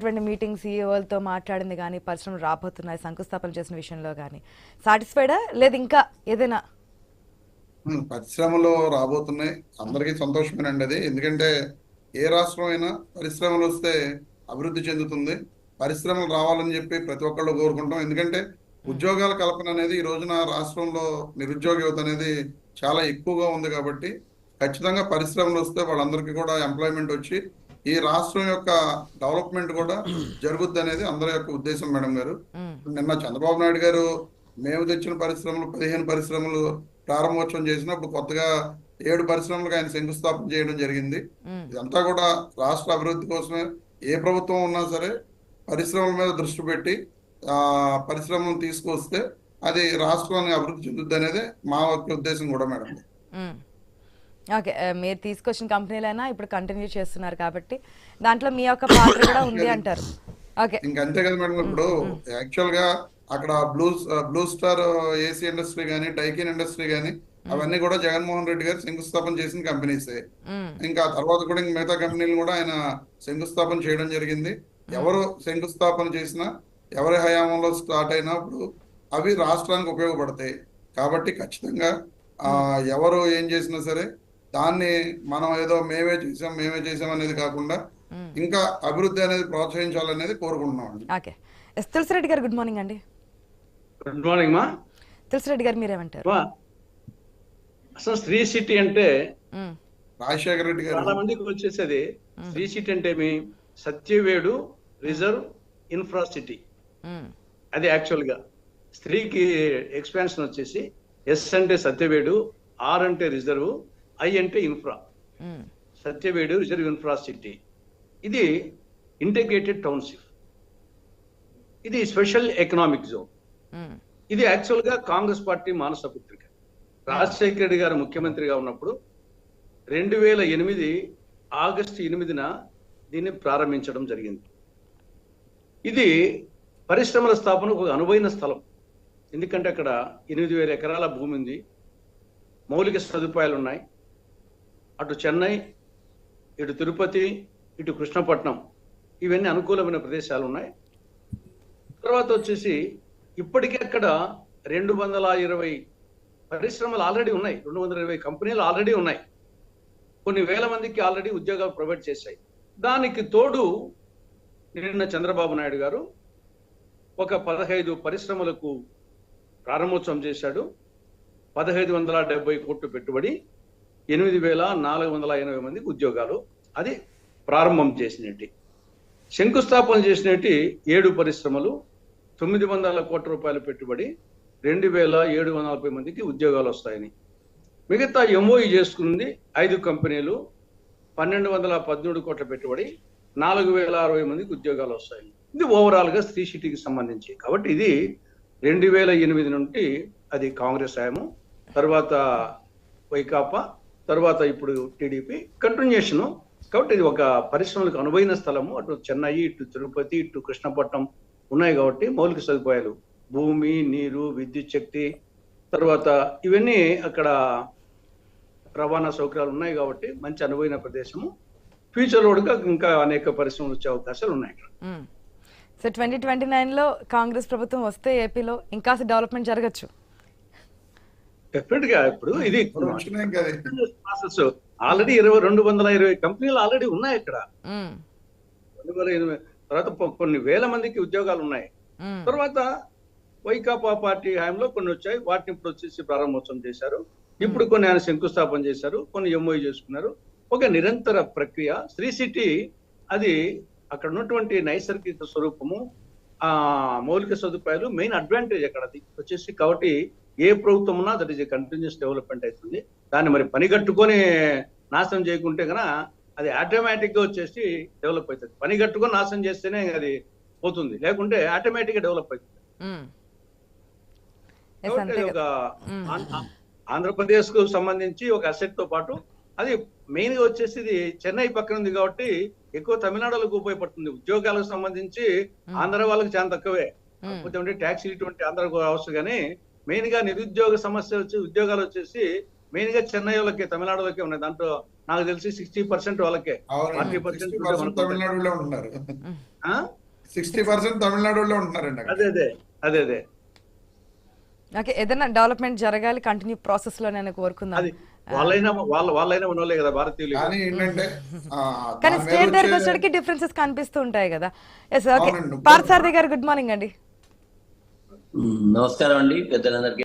ఇటువంటి మీటింగ్ సీఈఓలతో మాట్లాడింది కానీ పరిశ్రమలు రాబోతున్నాయి శంకుస్థాపన చేసిన విషయంలో కానీ. సాటిస్ఫైడా లేదు ఇంకా ఏదైనా? పరిశ్రమలు రాబోతున్నాయి. అందరికీ సంతోషమేనండి అది. ఎందుకంటే ఏ రాష్ట్రం అయినా పరిశ్రమలు వస్తే అభివృద్ధి చెందుతుంది. పరిశ్రమలు రావాలని చెప్పి ప్రతి ఒక్కళ్ళు కోరుకుంటాం ఎందుకంటే ఉద్యోగాల కల్పన అనేది ఈ రోజున రాష్ట్రంలో నిరుద్యోగ యువత అనేది చాలా ఎక్కువగా ఉంది కాబట్టి ఖచ్చితంగా పరిశ్రమలు వస్తే వాళ్ళందరికీ కూడా ఎంప్లాయ్మెంట్ వచ్చి ఈ రాష్ట్రం యొక్క డెవలప్మెంట్ కూడా జరుగుద్ది అనేది అందరి యొక్క ఉద్దేశం మేడం గారు. నిన్న చంద్రబాబు నాయుడు గారు మేము తెచ్చిన పరిశ్రమలు పదిహేను పరిశ్రమలు ప్రారంభోత్సవం చేసినప్పుడు కొత్తగా ఏడు పరిశ్రమలకు ఆయన శంకుస్థాపన చేయడం జరిగింది. ఇదంతా కూడా రాష్ట్ర అభివృద్ధి కోసమే ఏ ప్రభుత్వం ఉన్నా సరే పరిశ్రమల మీద దృష్టి పెట్టి ఆ పరిశ్రమను తీసుకొస్తే అది రాష్ట్రాన్ని అభివృద్ధి చెందుద్ది అనేది మా యొక్క ఉద్దేశం కూడా మేడం. ఓకే మీరు తీసుకొచ్చిన కంపెనీలైనా ఇప్పుడు కంటిన్యూ చేస్తున్నారు కాబట్టి దాంట్లో మీ యొక్క పాత్ర కూడా ఉంది అంటారు. ఓకే. ఇంకా అంతే కదా మేడం ఇప్పుడు యాక్చువల్గా అక్కడ Blue Blue Star AC industry కానీ డైకిన్ ఇండస్ట్రీ కానీ అవన్నీ కూడా జగన్మోహన్ రెడ్డి గారు శంకుస్థాపన చేసిన కంపెనీసే. ఇంకా తర్వాత కూడా ఇంక మిగతా కంపెనీలు కూడా ఆయన శంకుస్థాపన చేయడం జరిగింది. ఎవరు శంకుస్థాపన చేసినా ఎవరి హయాంలో స్టార్ట్ అయినప్పుడు అవి రాష్ట్రానికి ఉపయోగపడతాయి. కాబట్టి ఖచ్చితంగా ఆ ఎవరు ఏం చేసినా సరే దాన్ని మనం ఏదో మేమే చేసాం మేమే చేసాం అనేది కాకుండా. ఇంకా అభివృద్ధి అనేది ప్రోత్సహించాలనేది కోరుకుంటున్నాం అండి. Okay. S Tulasireddy garu good morning అండి. గుడ్ మార్నింగ్ మా. తులసిరెడ్డి గారు మీరేమంటారు? అసలు స్త్రీ సిటీ అంటే. రాజశేఖర రెడ్డి చాలా గారు మందికి వచ్చేసేది. స్త్రీ సిటీ అంటే మీ సత్యవేడు రిజర్వ్ ఇన్ఫ్రా సిటీ. అది యాక్చువల్గా. స్త్రీకి ఎక్స్పాన్షన్ వచ్చేసి ఎస్ అంటే సత్యవేడు ఆర్ అంటే రిజర్వ్ ఐ అంటే infra. Satyavedu reserve infra city ఇది ఇంటిగ్రేటెడ్ టౌన్షిప్ ఇది స్పెషల్ ఎకనామిక్ జోన్. ఇది యాక్చువల్గా కాంగ్రెస్ పార్టీ మానస పుత్రిక. రాజశేఖర రెడ్డి గారు ముఖ్యమంత్రిగా ఉన్నప్పుడు రెండు వేల ఎనిమిది ఆగస్టు ఎనిమిదిన దీన్ని ప్రారంభించడం జరిగింది. ఇది పరిశ్రమల స్థాపనకు ఒక అనువైన స్థలం. ఎందుకంటే అక్కడ ఎనిమిది వేల ఎకరాల భూమి ఉంది. మౌలిక సదుపాయాలు ఉన్నాయి. అటు చెన్నై ఇటు తిరుపతి ఇటు కృష్ణపట్నం ఇవన్నీ అనుకూలమైన ప్రదేశాలు ఉన్నాయి తర్వాత వచ్చేసి ఇప్పటికే అక్కడ రెండు వందల ఇరవై పరిశ్రమలు ఆల్రెడీ ఉన్నాయి. రెండు వందల ఇరవై కంపెనీలు ఆల్రెడీ ఉన్నాయి. కొన్ని వేల మందికి ఆల్రెడీ ఉద్యోగాలు ప్రొవైడ్ చేశాయి. దానికి తోడు నిన్న చంద్రబాబు నాయుడు గారు ఒక పదహైదు పరిశ్రమలకు ప్రారంభోత్సవం చేశాడు. పదహైదు వందల డెబ్బై కోట్లు పెట్టుబడి ఎనిమిది వేల నాలుగు వందల ఎనభై మందికి ఉద్యోగాలు. అది ప్రారంభం చేసినట్టు. శంకుస్థాపన చేసినట్టు ఏడు పరిశ్రమలు తొమ్మిది వందల కోట్ల రూపాయలు పెట్టుబడి రెండు వేల ఏడు వందల నలభై మందికి ఉద్యోగాలు వస్తాయని. మిగతా ఎంఓఈ చేసుకుంది ఐదు కంపెనీలు పన్నెండు వందల పద్మూడు కోట్ల పెట్టుబడి నాలుగు వేల అరవై మందికి ఉద్యోగాలు వస్తాయని ఇది ఓవరాల్గా స్త్రీ సిటీకి సంబంధించి. కాబట్టి ఇది రెండు వేల ఎనిమిది నుండి అది కాంగ్రెస్ హయాము తర్వాత వైకాపా తర్వాత ఇప్పుడు టీడీపీ కంటిన్యూషన్ కాబట్టి ఇది ఒక పరిశ్రమలకు అనువైన స్థలము. అటు చెన్నై ఇటు తిరుపతి ఇటు కృష్ణపట్నం ఉన్నాయి కాబట్టి మౌలిక సదుపాయాలు. భూమి నీరు విద్యుత్ శక్తి తర్వాత ఇవన్నీ అక్కడ రవాణా సౌకర్యాలు ఉన్నాయి కాబట్టి మంచి అనువైన ప్రదేశము. ఫ్యూచర్లో ఇంకా అనేక పరిశ్రమలు వచ్చే అవకాశాలు ఉన్నాయి ఇక్కడ. సో ట్వంటీ ట్వంటీ నైన్లో కాంగ్రెస్ ప్రభుత్వం వస్తే ఏపీలో ఇంకా డెవలప్మెంట్ జరగచ్చు. డెఫినెట్గా ఇప్పుడు ఇది. ప్రాసెస్ ఆల్రెడీ ఇరవై రెండు వందల ఇరవై కంపెనీలు ఆల్రెడీ ఉన్నాయి ఇక్కడ. రెండు వేల ఎనిమిది తర్వాత కొన్ని వేల మందికి ఉద్యోగాలు ఉన్నాయి. తర్వాత వైకాపా పార్టీ హయాంలో కొన్ని వచ్చాయి. వాటిని ఇప్పుడు వచ్చేసి ప్రారంభోత్సవం చేశారు. ఇప్పుడు కొన్ని ఆయన శంకుస్థాపన చేశారు. కొన్ని ఎంఓఈ చేసుకున్నారు. ఒక నిరంతర ప్రక్రియ. శ్రీ సిటీ అది అక్కడ ఉన్నటువంటి నైసర్గిక స్వరూపము ఆ మౌలిక సదుపాయాలు మెయిన్ అడ్వాంటేజ్ అక్కడ అది వచ్చేసి కాబట్టి ఏ ప్రభుత్వం ఉన్నా దట్ ఈస్ కంటిన్యూస్ డెవలప్మెంట్ అవుతుంది. దాన్ని మరి పని కట్టుకొని నాశనం చేయకుంటే గన అది ఆటోమేటిక్గా వచ్చేసి డెవలప్ అవుతుంది. పని కట్టుకొని నాశనం చేస్తేనే అది పోతుంది. లేకుంటే ఆటోమేటిక్గా డెవలప్ అవుతుంది. ఆంధ్రప్రదేశ్కు సంబంధించి ఒక అసెట్తో పాటు అది మెయిన్గా వచ్చేసి ఇది చెన్నై పక్కన ఉంది కాబట్టి ఎక్కువ తమిళనాడులకు ఉపయోగపడుతుంది. ఉద్యోగాలకు సంబంధించి ఆంధ్ర వాళ్ళకి చాలా తక్కువే. కాకపోతే ట్యాక్స్ ఇటువంటి ఆంధ్రకు అవసరం కానీ మెయిన్గా నిరుద్యోగ సమస్య వచ్చి ఉద్యోగాలు వచ్చేసి మెయిన్గా చెన్నై వాళ్ళకి తమిళనాడు వాళ్ళకే ఉన్నాయి. దాంట్లో నాకు తెలిసి సిక్స్టీ పర్సెంట్ వాళ్ళకే. అవునండి. 40% సిక్స్టీ పర్సెంట్ తమిళనాడులో ఉంటున్నారు ఆ? సిక్స్టీ పర్సెంట్ తమిళనాడులో ఉంటున్నారండి అదే అదే అదే అదే. ఓకే ఏదైనా డెవలప్మెంట్ జరగాలి కంటిన్యూ ప్రాసెస్లో నేను కోరుకుందాం. అది వాళ్ళైనా వాళ్ళ వాళ్ళైనా కదా భారతీయులు కానీ ఏంటంటే ఆ, కానీ స్టేట్ దగ్గరికి వచ్చే- వచ్చేటికి డిఫరెన్సెస్ కనిపిస్తూ ఉంటాయి కదా. Yes okay. పార్థసారథి గారు గుడ్ మార్నింగ్ అండి. నమస్కారం అండి పెద్దలందరికీ.